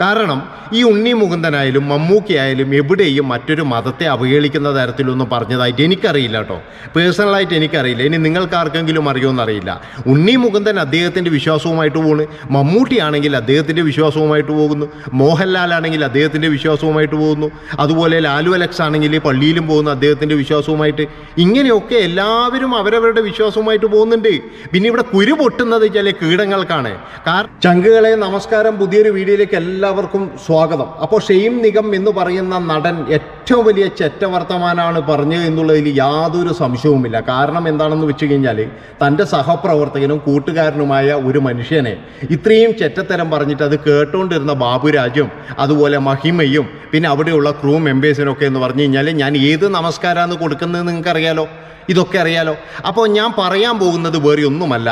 കാരണം ഈ ഉണ്ണി മുകുന്ദനായാലും മമ്മൂക്കയായാലും എവിടെയും മറ്റൊരു മതത്തെ അവഹേളിക്കുന്ന തരത്തിലൊന്നും പറഞ്ഞതായിട്ട് എനിക്കറിയില്ല കേട്ടോ. പേഴ്സണലായിട്ട് എനിക്കറിയില്ല. ഇനി നിങ്ങൾക്ക് ആർക്കെങ്കിലും അറിയുമെന്നറിയില്ല. ഉണ്ണി മുകുന്ദൻ അദ്ദേഹത്തിന്റെ വിശ്വാസവുമായിട്ട് പോകുന്നു മമ്മൂട്ടിയാണെങ്കിൽ അദ്ദേഹത്തിന്റെ വിശ്വാസവുമായിട്ട് പോകുന്നു. മോഹൻലാൽ ആണെങ്കിൽ അദ്ദേഹത്തിന്റെ വിശ്വാസവുമായിട്ട് പോകുന്നു. അതുപോലെ ലാലു അലക്സ് ആണെങ്കിൽ പള്ളിയിലും പോകുന്നു അദ്ദേഹത്തിന്റെ വിശ്വാസവുമായിട്ട്. ഇങ്ങനെയൊക്കെ എല്ലാവരും അവരവരുടെ വിശ്വാസവുമായിട്ട് പോകുന്നുണ്ട്. പിന്നെ ഇവിടെ കുരു പൊട്ടുന്നത് ചില കീടങ്ങൾക്കാണ്. കാരണം ചങ്കുകളെ നമസ്കാരം പുതിയൊരു വീഡിയോയിലേക്ക് എല്ലാവർക്കും സ്വാഗതം. അപ്പോൾ ഷെയിം നിഗം എന്ന് പറയുന്ന നടൻ ഏറ്റവും വലിയ ചെറ്റ വർത്തമാനമാണ് പറഞ്ഞത് എന്നുള്ളതിൽ യാതൊരു സംശയവുമില്ല. കാരണം എന്താണെന്ന് വെച്ച് കഴിഞ്ഞാൽ തന്റെ സഹപ്രവർത്തകനും കൂട്ടുകാരനുമായ ഒരു മനുഷ്യനെ ഇത്രയും ചെറ്റത്തരം പറഞ്ഞിട്ട് അത് കേട്ടുകൊണ്ടിരുന്ന ബാബുരാജും അതുപോലെ മഹിമയും പിന്നെ അവിടെയുള്ള ക്രൂ മെമ്പേഴ്സിനൊക്കെ എന്ന് പറഞ്ഞു കഴിഞ്ഞാൽ ഞാൻ ഏത് നമസ്കാരമാണ് കൊടുക്കുന്നത് നിങ്ങൾക്കറിയാലോ? ഇതൊക്കെ അറിയാലോ. അപ്പോൾ ഞാൻ പറയാൻ പോകുന്നത് വേറെ ഒന്നുമല്ല.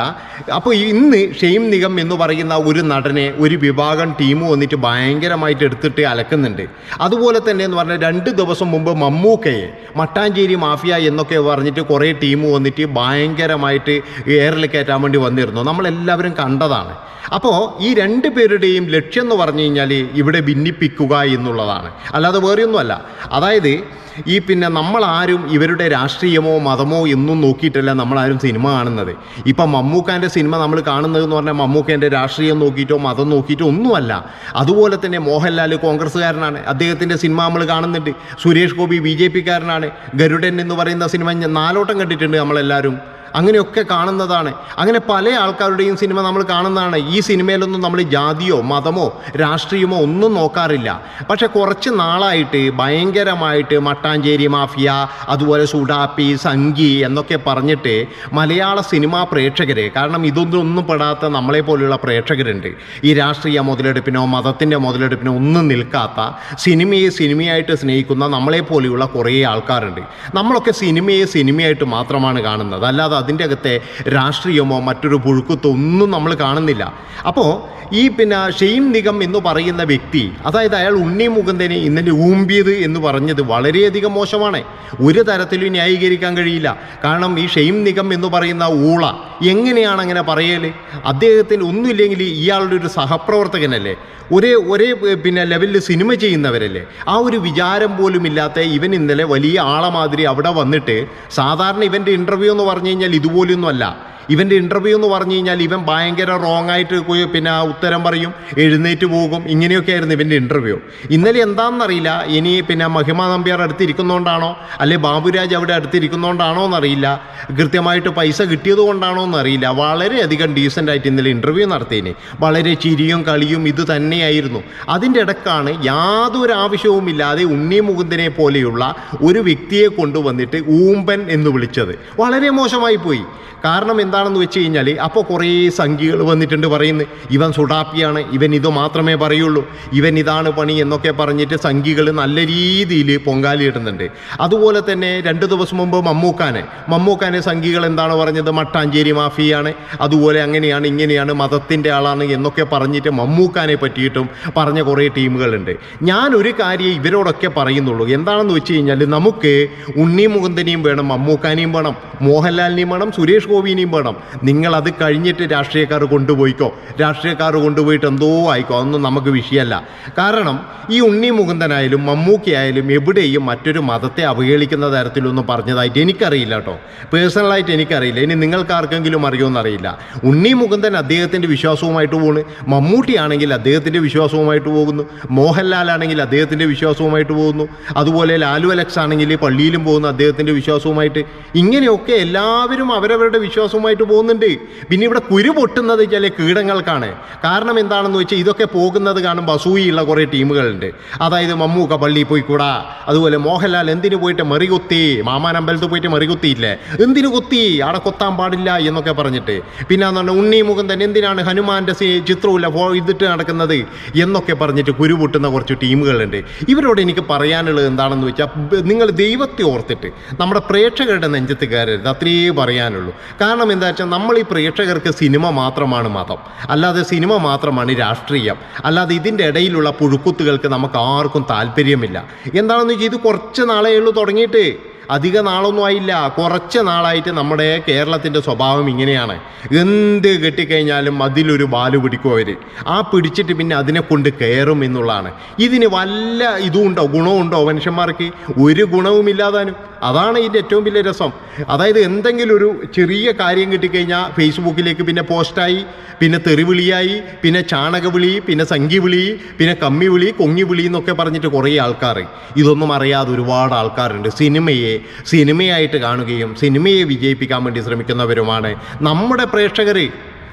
അപ്പോൾ ഇന്ന് ഷെയിം നിഗം എന്ന് പറയുന്ന ഒരു നടനെ ഒരു വിഭാഗം ടീം വന്നിട്ട് ഭയങ്കരമായിട്ട് എടുത്തിട്ട് അലക്കുന്നുണ്ട്. അതുപോലെ തന്നെ എന്ന് പറഞ്ഞാൽ രണ്ട് ദിവസം മുമ്പ് മമ്മൂക്കയെ മട്ടാഞ്ചേരി മാഫിയ എന്നൊക്കെ പറഞ്ഞിട്ട് കുറേ ടീം വന്നിട്ട് ഭയങ്കരമായിട്ട് എയറിൽ കയറ്റാൻ വേണ്ടി വന്നിരുന്നു. നമ്മളെല്ലാവരും കണ്ടതാണ്. അപ്പോൾ ഈ രണ്ട് പേരുടെയും ലക്ഷ്യം എന്ന് പറഞ്ഞു കഴിഞ്ഞാൽ ഇവിടെ ഭിന്നിപ്പിക്കുക എന്നുള്ളതാണ്. അല്ലാതെ വേറെയൊന്നുമല്ല അതായത് ഈ പിന്നെ നമ്മളാരും ഇവരുടെ രാഷ്ട്രീയമോ മതമോ എന്നും നോക്കിയിട്ടല്ല നമ്മളാരും സിനിമ കാണുന്നത്. ഇപ്പം മമ്മൂക്കാന്റെ സിനിമ നമ്മൾ കാണുന്നത് എന്ന് പറഞ്ഞാൽ മമ്മൂക്കേന്റെ രാഷ്ട്രീയം നോക്കിയിട്ടോ മതം നോക്കിയിട്ടോ ഒന്നുമല്ല. അതുപോലെ തന്നെ മോഹൻലാൽ കോൺഗ്രസ്സുകാരനാണ്. അദ്ദേഹത്തിന്റെ സിനിമ നമ്മൾ കാണുന്നുണ്ട്. സുരേഷ് ഗോപി ബി ജെ പിക്കാരനാണ്. ഗരുഡൻ എന്ന് പറയുന്ന സിനിമ നാലോട്ടം കണ്ടിട്ടുണ്ട് നമ്മളെല്ലാവരും. അങ്ങനെയൊക്കെ കാണുന്നതാണ്. അങ്ങനെ പല ആൾക്കാരുടെയും സിനിമ നമ്മൾ കാണുന്നതാണ്. ഈ സിനിമയിലൊന്നും നമ്മൾ ജാതിയോ മതമോ രാഷ്ട്രീയമോ ഒന്നും നോക്കാറില്ല. പക്ഷെ കുറച്ച് നാളായിട്ട് ഭയങ്കരമായിട്ട് മട്ടാഞ്ചേരി മാഫിയ അതുപോലെ സുഡാപ്പി സംഗി എന്നൊക്കെ പറഞ്ഞിട്ട് മലയാള സിനിമാ പ്രേക്ഷകരെ കാരണം ഇതൊന്നും ഒന്നും പെടാത്ത നമ്മളെ പോലെയുള്ള പ്രേക്ഷകരുണ്ട്. ഈ രാഷ്ട്രീയ മുതലെടുപ്പിനോ മതത്തിന്റെ മുതലെടുപ്പിനോ ഒന്നും നിൽക്കാത്ത സിനിമയെ സിനിമയായിട്ട് സ്നേഹിക്കുന്ന നമ്മളെ പോലെയുള്ള കുറേ ആൾക്കാരുണ്ട്. നമ്മളൊക്കെ സിനിമയെ സിനിമയായിട്ട് മാത്രമാണ് കാണുന്നത്. അല്ലാതെ അതിന്റെ അകത്തെ രാഷ്ട്രീയമോ മറ്റൊരു പുഴുക്കത്തോ ഒന്നും നമ്മൾ കാണുന്നില്ല. അപ്പോൾ ഈ പിന്നെ ഷെയിം നിഗം എന്ന് പറയുന്ന വ്യക്തി അതായത് അയാൾ ഉണ്ണി മുകുന്ദനെ ഇന്നലെ ഊമ്പിയത് എന്ന് പറഞ്ഞത് വളരെയധികം മോശമാണ്. ഒരു തരത്തിലും ന്യായീകരിക്കാൻ കഴിയില്ല. കാരണം ഈ ഷെയിം നിഗം എന്ന് പറയുന്ന ഊള എങ്ങനെയാണ് അങ്ങനെ പറയൽ അദ്ദേഹത്തിന് ഒന്നുമില്ലെങ്കിൽ ഇയാളുടെ ഒരു സഹപ്രവർത്തകനല്ലേ? ഒരേ ഒരേ പിന്നെ ലെവലിൽ സിനിമ ചെയ്യുന്നവരല്ലേ? ആ ഒരു വിചാരം പോലും ഇല്ലാത്ത ഇവൻ ഇന്നലെ വലിയ ആളമാതിരി അവിടെ വന്നിട്ട് സാധാരണ ഇവന്റെ ഇന്റർവ്യൂ എന്ന് പറഞ്ഞു കഴിഞ്ഞാൽ ഇതുപോലെയൊന്നും അല്ല ഇവന്റെ ഇന്റർവ്യൂ എന്ന് പറഞ്ഞു കഴിഞ്ഞാൽ ഇവൻ ഭയങ്കര റോങ് ആയിട്ട് പിന്നെ ഉത്തരം പറയും എഴുന്നേറ്റ് പോകും ഇങ്ങനെയൊക്കെ ആയിരുന്നു ഇവന്റെ ഇന്റർവ്യൂ ഇന്നലെ എന്താണെന്നറിയില്ല ഇനി പിന്നെ മഹിമ നമ്പ്യാർ അടുത്തിരിക്കുന്നതുകൊണ്ടാണോ അല്ലെ ബാബുരാജ് അവിടെ അടുത്തിരിക്കുന്നതുകൊണ്ടാണോ എന്നറിയില്ല കൃത്യമായിട്ട് പൈസ കിട്ടിയത് കൊണ്ടാണോ എന്നറിയില്ല. വളരെയധികം ഡീസന്റ് ആയിട്ട് ഇന്നലെ ഇന്റർവ്യൂ നടത്തിയതിന്. വളരെ ചിരിയും കളിയും ഇത് തന്നെയായിരുന്നു. അതിന്റെ ഇടക്കാണ് യാതൊരു ആവശ്യവുമില്ലാതെ ഉണ്ണി മുകുന്ദനെ പോലെയുള്ള ഒരു വ്യക്തിയെ കൊണ്ടുവന്നിട്ട് ഊമ്പൻ എന്ന് വിളിച്ചത്. വളരെ മോശമായി പോയി. കാരണം എന്താണെന്ന് വെച്ച് കഴിഞ്ഞാൽ അപ്പോൾ കുറേ സംഖ്യകൾ വന്നിട്ടുണ്ട് പറയുന്നത് ഇവൻ സുഡാപ്പിയാണ് ഇവൻ ഇത് മാത്രമേ പറയുള്ളൂ. ഇവൻ ഇതാണ് പണി എന്നൊക്കെ പറഞ്ഞിട്ട് സംഖ്യകൾ നല്ല രീതിയിൽ പൊങ്കാലിയിടുന്നുണ്ട് അതുപോലെ തന്നെ രണ്ട് ദിവസം മുമ്പ് മമ്മൂക്കാനെ. മമ്മൂക്കാനെ സംഖ്യകൾ എന്താണ് പറഞ്ഞത്? മട്ടാഞ്ചേരി മാഫിയാണ്. അതുപോലെ അങ്ങനെയാണ് ഇങ്ങനെയാണ് മതത്തിന്റെ ആളാണ് എന്നൊക്കെ പറഞ്ഞിട്ട് മമ്മൂക്കാനെ പറ്റിയിട്ടും പറഞ്ഞ കുറേ ടീമുകളുണ്ട്. ഞാൻ ഒരു കാര്യം ഇവരോടൊക്കെ പറയുന്നുള്ളൂ. എന്താണെന്ന് വെച്ച് കഴിഞ്ഞാൽ നമുക്ക് ഉണ്ണി മുകുന്ദനെയും വേണം മമ്മൂക്കാനെയും വേണം മോഹൻലാലിനെയും വേണം സുരേഷ് ഗോപിനെയും വേണം. നിങ്ങൾ അത് കഴിഞ്ഞിട്ട് രാഷ്ട്രീയക്കാർ കൊണ്ടുപോയിക്കോ. രാഷ്ട്രീയക്കാർ കൊണ്ടുപോയിട്ട് എന്തോ ആയിക്കോ. അതൊന്നും നമുക്ക് വിഷയമല്ല. കാരണം ഈ ഉണ്ണി മുകുന്ദനായാലും മമ്മൂക്കയായാലും എവിടെയും മറ്റൊരു മതത്തെ അവഹേളിക്കുന്ന തരത്തിലൊന്നും പറഞ്ഞതായിട്ട് എനിക്കറിയില്ല കേട്ടോ. പേഴ്സണലായിട്ട് എനിക്കറിയില്ല. ഇനി നിങ്ങൾക്ക് ആർക്കെങ്കിലും അറിയുമെന്നറിയില്ല. ഉണ്ണി മുകുന്ദൻ അദ്ദേഹത്തിന്റെ വിശ്വാസവുമായിട്ട് പോകുന്നു മമ്മൂട്ടിയാണെങ്കിൽ അദ്ദേഹത്തിന്റെ വിശ്വാസവുമായിട്ട് പോകുന്നു. മോഹൻലാൽ ആണെങ്കിൽ അദ്ദേഹത്തിന്റെ വിശ്വാസവുമായിട്ട് പോകുന്നു. അതുപോലെ ലാലു അലക്സ് ആണെങ്കിൽ പള്ളിയിലും പോകുന്നു അദ്ദേഹത്തിന്റെ വിശ്വാസവുമായിട്ട്. ഇങ്ങനെയൊക്കെ എല്ലാവരും അവരവരുടെ വിശ്വാസവുമായിട്ട് പോകുന്നുണ്ട്. പിന്നെ ഇവിടെ കുരു പൊട്ടുന്നത് ചില കീടങ്ങൾക്കാണ്. കാരണം എന്താണെന്ന് വെച്ചാൽ ഇതൊക്കെ പോകുന്നത് കാണുമ്പോൾ അസൂയുള്ള കുറേ ടീമുകളുണ്ട്. അതായത് മമ്മൂക്ക പള്ളിയിൽ പോയിക്കൂടാ അതുപോലെ മോഹൻലാൽ എന്തിനു പോയിട്ട് മറികുത്തി? മാമാൻ അമ്പലത്തിൽ പോയിട്ട് മറികുത്തിയില്ലേ? എന്തിനു കുത്തി? അവിടെ കൊത്താൻ പാടില്ല എന്നൊക്കെ പറഞ്ഞിട്ട്. പിന്നെ പറഞ്ഞാൽ ഉണ്ണി മുകുന്ദൻ എന്തിനാണ് ഹനുമാന്റെ സി- ചിത്രമില്ല ഫോ ഇതിട്ട് നടക്കുന്നത് എന്നൊക്കെ പറഞ്ഞിട്ട് കുരു പൊട്ടുന്ന കുറച്ച് ടീമുകളുണ്ട്. ഇവരോട് എനിക്ക് പറയാനുള്ളത് എന്താണെന്ന് വെച്ചാൽ നിങ്ങൾ ദൈവത്തെ ഓർത്തിട്ട് നമ്മുടെ പ്രേക്ഷകരുടെ നെഞ്ചത്ത് കയറരുത് അത്രയേ പറയാനുള്ളൂ. കാരണം എന്താ വെച്ചാൽ നമ്മൾ ഈ പ്രേക്ഷകർക്ക് സിനിമ മാത്രമാണ് മതം. അല്ലാതെ സിനിമ മാത്രമാണ് രാഷ്ട്രീയം. അല്ലാതെ ഇതിന്റെ ഇടയിലുള്ള പുഴുക്കുത്തുകൾക്ക് നമുക്ക് ആർക്കും താല്പര്യമില്ല. എന്താണെന്ന് വെച്ചാൽ ഇത് കുറച്ച് നാളേ ഉള്ളൂ തുടങ്ങിയിട്ട്. അധിക നാളൊന്നും ആയില്ല. കുറച്ച് നാളായിട്ട് നമ്മുടെ കേരളത്തിന്റെ സ്വഭാവം ഇങ്ങനെയാണ്. എന്ത് കെട്ടിക്കഴിഞ്ഞാലും അതിലൊരു ബാൽ പിടിക്കും അവർ ആ പിടിച്ചിട്ട് പിന്നെ അതിനെ കൊണ്ട് കയറും എന്നുള്ളതാണ്. ഇതിന് വല്ല ഇതുമുണ്ടോ ഗുണമുണ്ടോ മനുഷ്യന്മാർക്ക്? ഒരു ഗുണവുമില്ലാതാനും അതാണ് ഇതിന്റെ ഏറ്റവും വലിയ രസം. അതായത് എന്തെങ്കിലും ഒരു ചെറിയ കാര്യം കിട്ടിക്കഴിഞ്ഞാൽ ഫേസ്ബുക്കിലേക്ക് പിന്നെ പോസ്റ്റായി പിന്നെ തെറിവിളിയായി പിന്നെ ചാണകവിളി പിന്നെ സംഖ്യവിളി പിന്നെ കമ്മിവിളി കൊങ്ങിവിളി എന്നൊക്കെ പറഞ്ഞിട്ട് കുറേ ആൾക്കാർ ഇതൊന്നും അറിയാതെ ഒരുപാട് ആൾക്കാരുണ്ട്. സിനിമയെ സിനിമയായിട്ട് കാണുകയും സിനിമയെ വിജയിപ്പിക്കാൻ വേണ്ടി ശ്രമിക്കുന്നവരുമാണ് നമ്മുടെ പ്രേക്ഷകർ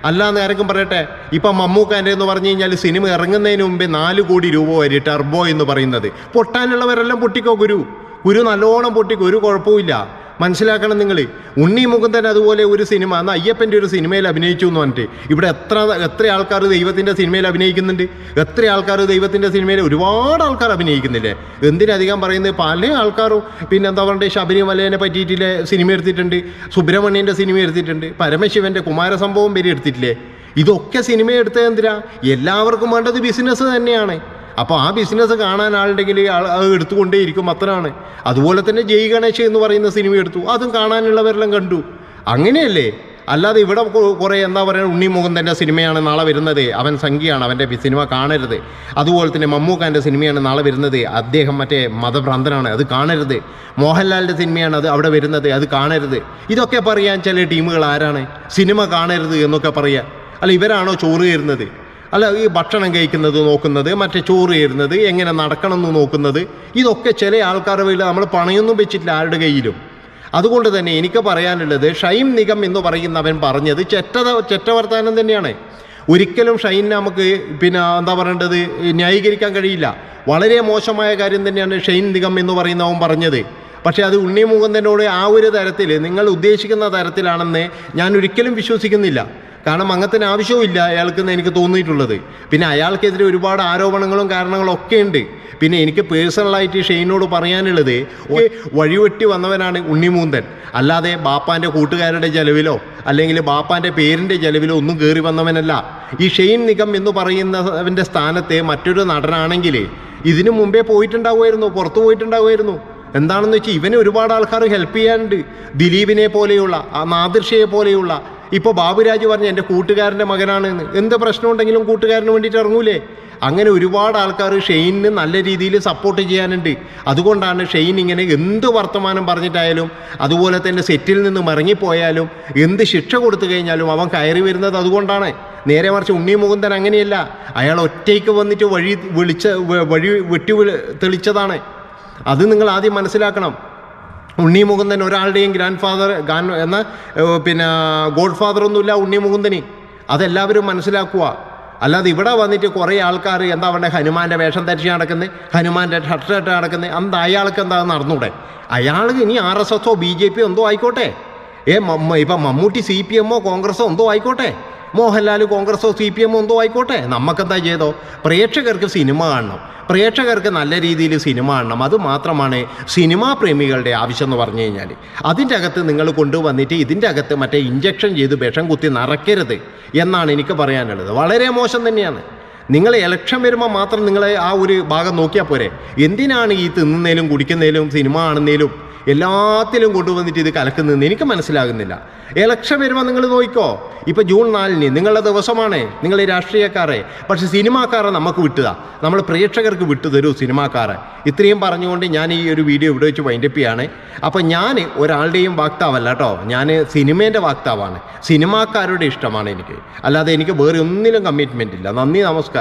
അല്ലാന്ന് ആരെങ്കിലും പറയട്ടെ? ഇപ്പം മമ്മൂക്കാന്റെ എന്ന് പറഞ്ഞു കഴിഞ്ഞാൽ സിനിമ ഇറങ്ങുന്നതിന് മുമ്പേ നാല് കോടി രൂപ വരെ ടർബോ എന്ന് പറയുന്നത്. പൊട്ടാനുള്ളവരെല്ലാം പൊട്ടിക്കോ ഗുരു? ഗുരു നല്ലോണം പൊട്ടിക്കോ ഒരു കുഴപ്പമില്ല മനസ്സിലാക്കണം നിങ്ങൾ ഉണ്ണി മുകുന്ദൻ അതുപോലെ ഒരു സിനിമ അന്ന് അയ്യപ്പന്റെ ഒരു സിനിമയിൽ അഭിനയിച്ചു എന്ന് പറഞ്ഞിട്ട്. ഇവിടെ എത്ര എത്ര ആൾക്കാർ ദൈവത്തിന്റെ സിനിമയിൽ അഭിനയിക്കുന്നുണ്ട്? എത്ര ആൾക്കാർ ദൈവത്തിന്റെ സിനിമയിൽ ഒരുപാട് ആൾക്കാർ അഭിനയിക്കുന്നില്ലേ? എന്തിനധികം പറയുന്നത്? പല ആൾക്കാരും പിന്നെ എന്താ പറയുക ശബരിമലേനെ പറ്റിയിട്ടില്ലേ സിനിമ എടുത്തിട്ടുണ്ട്. സുബ്രഹ്മണ്യന്റെ സിനിമ എടുത്തിട്ടുണ്ട്. പരമശിവന്റെ കുമാരസംഭവം പേര് എടുത്തിട്ടില്ലേ? ഇതൊക്കെ സിനിമ എടുത്തത് എന്തിനാ? എല്ലാവർക്കും വേണ്ടത് ബിസിനസ് തന്നെയാണ്. അപ്പോൾ ആ ബിസിനസ് കാണാൻ ആളുണ്ടെങ്കിൽ അത് എടുത്തുകൊണ്ടേയിരിക്കും അത്രയാണ്. അതുപോലെ തന്നെ ജയ് ഗണേശ് എന്ന് പറയുന്ന സിനിമ എടുത്തു. അതും കാണാനുള്ളവരെല്ലാം കണ്ടു. അങ്ങനെയല്ലേ? അല്ലാതെ ഇവിടെ കുറേ എന്താ പറയുക ഉണ്ണി മുകുന്ദന്റെ സിനിമയാണ് നാളെ വരുന്നത്. അവൻ സംഖ്യയാണ് അവന്റെ സിനിമ കാണരുത്. അതുപോലെ തന്നെ മമ്മൂക്കാന്റെ സിനിമയാണ് നാളെ വരുന്നത്. അദ്ദേഹം മറ്റേ മതഭ്രാന്തനാണ് അത് കാണരുത്. മോഹൻലാലിന്റെ സിനിമയാണ് അത് അവിടെ വരുന്നത് അത് കാണരുത്. ഇതൊക്കെ പറയാൻ ചില ടീമുകൾ ആരാണ്? സിനിമ കാണരുത് എന്നൊക്കെ പറയുക അല്ല ഇവരാണോ ചോറ് തരുന്നത്? അല്ല ഈ ഭക്ഷണം കഴിക്കുന്നത് നോക്കുന്നത് മറ്റേ ചോറ് ചേരുന്നത് എങ്ങനെ നടക്കണം എന്ന് നോക്കുന്നത് ഇതൊക്കെ ചില ആൾക്കാരുടെ കയ്യിൽ നമ്മൾ പണയൊന്നും വെച്ചിട്ടില്ല ആരുടെ കയ്യിലും. അതുകൊണ്ട് തന്നെ എനിക്ക് പറയാനുള്ളത് ഷൈം നിഗം എന്ന് പറയുന്നവൻ പറഞ്ഞത് ചെറ്റ ചെറ്റവർത്താനം തന്നെയാണ്. ഒരിക്കലും ഷൈനെ നമുക്ക് പിന്നെ എന്താ പറയേണ്ടത് ന്യായീകരിക്കാൻ കഴിയില്ല. വളരെ മോശമായ കാര്യം തന്നെയാണ് ഷൈൻ നിഗം എന്ന് പറയുന്നവൻ പറഞ്ഞത്. പക്ഷേ അത് ഉണ്ണി മുകുന്ദനോട് ആ ഒരു തരത്തിൽ നിങ്ങൾ ഉദ്ദേശിക്കുന്ന തരത്തിലാണെന്ന് ഞാൻ ഒരിക്കലും വിശ്വസിക്കുന്നില്ല. കാരണം അങ്ങത്തിന് ആവശ്യവും അയാൾക്ക് എന്ന് എനിക്ക് തോന്നിയിട്ടുള്ളത്. പിന്നെ അയാൾക്കെതിരെ ഒരുപാട് ആരോപണങ്ങളും കാരണങ്ങളും ഒക്കെ ഉണ്ട്. പിന്നെ എനിക്ക് പേഴ്സണലായിട്ട് ഷെയ്നോട് പറയാനുള്ളത് വഴിവെട്ടി വന്നവനാണ് ഉണ്ണിമൂന്തൻ. അല്ലാതെ ബാപ്പാന്റെ കൂട്ടുകാരുടെ ചെലവിലോ അല്ലെങ്കിൽ ബാപ്പാന്റെ പേരിന്റെ ചെലവിലോ ഒന്നും കയറി വന്നവനല്ല. ഈ ഷെയ്ൻ നിഗം എന്ന് പറയുന്നവന്റെ സ്ഥാനത്ത് മറ്റൊരു നടനാണെങ്കിൽ ഇതിനു മുമ്പേ പോയിട്ടുണ്ടാവുമായിരുന്നു പുറത്തു പോയിട്ടുണ്ടാവുമായിരുന്നു. എന്താണെന്ന് വെച്ചാൽ ഇവനെ ഒരുപാട് ആൾക്കാർ ഹെൽപ്പ് ചെയ്യാനുണ്ട്. ദിലീപിനെ പോലെയുള്ള ആ നാദിർഷയെ പോലെയുള്ള. ഇപ്പോൾ ബാബുരാജ് പറഞ്ഞ എന്റെ കൂട്ടുകാരന്റെ മകനാണ് എന്ന് എന്ത് പ്രശ്നം ഉണ്ടെങ്കിലും കൂട്ടുകാരന് വേണ്ടിയിട്ട് ഇറങ്ങൂലേ? അങ്ങനെ ഒരുപാട് ആൾക്കാർ ഷെയ്നിന് നല്ല രീതിയിൽ സപ്പോർട്ട് ചെയ്യാനുണ്ട്. അതുകൊണ്ടാണ് ഷെയ്ൻ ഇങ്ങനെ എന്ത് വർത്തമാനം പറഞ്ഞിട്ടായാലും അതുപോലെ തന്നെ സെറ്റിൽ നിന്ന് ഇറങ്ങിപ്പോയാലും എന്ത് ശിക്ഷ കൊടുത്തു കഴിഞ്ഞാലും അവൻ കയറി വരുന്നത് അതുകൊണ്ടാണ്. നേരെ മറിച്ച് ഉണ്ണി മുകുന്ദൻ അങ്ങനെയല്ല. അയാൾ ഒറ്റയ്ക്ക് വന്നിട്ട് വഴി വിളിച്ച വഴി വെട്ടി തെളിച്ചതാണ്. അത് നിങ്ങൾ ആദ്യം മനസ്സിലാക്കണം. ഉണ്ണി മുകുന്ദൻ ഒരാളുടെയും ഗ്രാൻഡ് ഫാദർ ഗാൻ എന്ന പിന്നെ ഗോഡ് ഫാദർ ഒന്നുമില്ല ഉണ്ണി മുകുന്ദനി അതെല്ലാവരും മനസ്സിലാക്കുക. അല്ലാതെ ഇവിടെ വന്നിട്ട് കുറേ ആൾക്കാർ എന്താ പറയുക ഹനുമാന്റെ വേഷം ധരിച്ച് നടക്കുന്നത് ഹനുമാന്റെ ഷർട്ട് ഇട്ട് നടക്കുന്നത് അന്ത അയാൾക്ക് എന്താ നടന്നൂടെ? അയാൾ ഇനി ആർ എസ് എസോ ബി ജെ പി എന്തോ ആയിക്കോട്ടെ. ഏ മമ്മ ഇപ്പം മമ്മൂട്ടി സി പി എമ്മോ കോൺഗ്രസോ എന്തോ ആയിക്കോട്ടെ. മോഹൻലാൽ കോൺഗ്രസോ സി പി എമ്മോ എന്തോ ആയിക്കോട്ടെ. നമുക്കെന്താ ചെയ്തോ? പ്രേക്ഷകർക്ക് സിനിമ കാണണം. പ്രേക്ഷകർക്ക് നല്ല രീതിയിൽ സിനിമ കാണണം. അത് മാത്രമാണ് സിനിമാ പ്രേമികളുടെ ആവശ്യം എന്ന് പറഞ്ഞു കഴിഞ്ഞാൽ അതിന്റെ അകത്ത് നിങ്ങൾ കൊണ്ടുവന്നിട്ട് ഇതിന്റെ അകത്ത് മറ്റേ ഇഞ്ചക്ഷൻ ചെയ്ത് വിഷം കുത്തി നിറയ്ക്കരുത് എന്നാണ് എനിക്ക് പറയാനുള്ളത്. വളരെ മോശം തന്നെയാണ്. നിങ്ങൾ ഇലക്ഷൻ വരുമ്പോൾ മാത്രം നിങ്ങളെ ആ ഒരു ഭാഗം നോക്കിയാൽ പോരെ. എന്തിനാണ് ഈ തിന്നുന്നതിലും കുടിക്കുന്നതിലും സിനിമ കാണുന്നതിലും എല്ലാത്തിലും കൊണ്ടുവന്നിട്ട് ഇത് കലക്കുന്നതെന്ന് എനിക്ക് മനസ്സിലാകുന്നില്ല. ഇലക്ഷൻ വരുമ്പോൾ നിങ്ങൾ നോക്കിക്കോ ഇപ്പോൾ ജൂൺ നാലിന് നിങ്ങളുടെ ദിവസമാണ് നിങ്ങൾ രാഷ്ട്രീയക്കാരെ. പക്ഷേ സിനിമാക്കാരെ നമുക്ക് വിട്ടുക നമ്മൾ പ്രേക്ഷകർക്ക് വിട്ടു തരൂ സിനിമാക്കാരെ. ഇത്രയും പറഞ്ഞുകൊണ്ട് ഞാൻ ഈ ഒരു വീഡിയോ ഇവിടെ വെച്ച് വൈൻഡപ്പ് ചെയ്യാണ്. അപ്പോൾ ഞാൻ ഒരാളുടെയും വാക്താവല്ല കേട്ടോ. ഞാൻ സിനിമേന്റെ വാക്താവാണ്. സിനിമാക്കാരുടെ ഇഷ്ടമാണ് എനിക്ക്. അല്ലാതെ എനിക്ക് വേറെ ഒന്നിലും കമ്മിറ്റ്മെന്റ് ഇല്ല. നന്ദി നമസ്കാരം.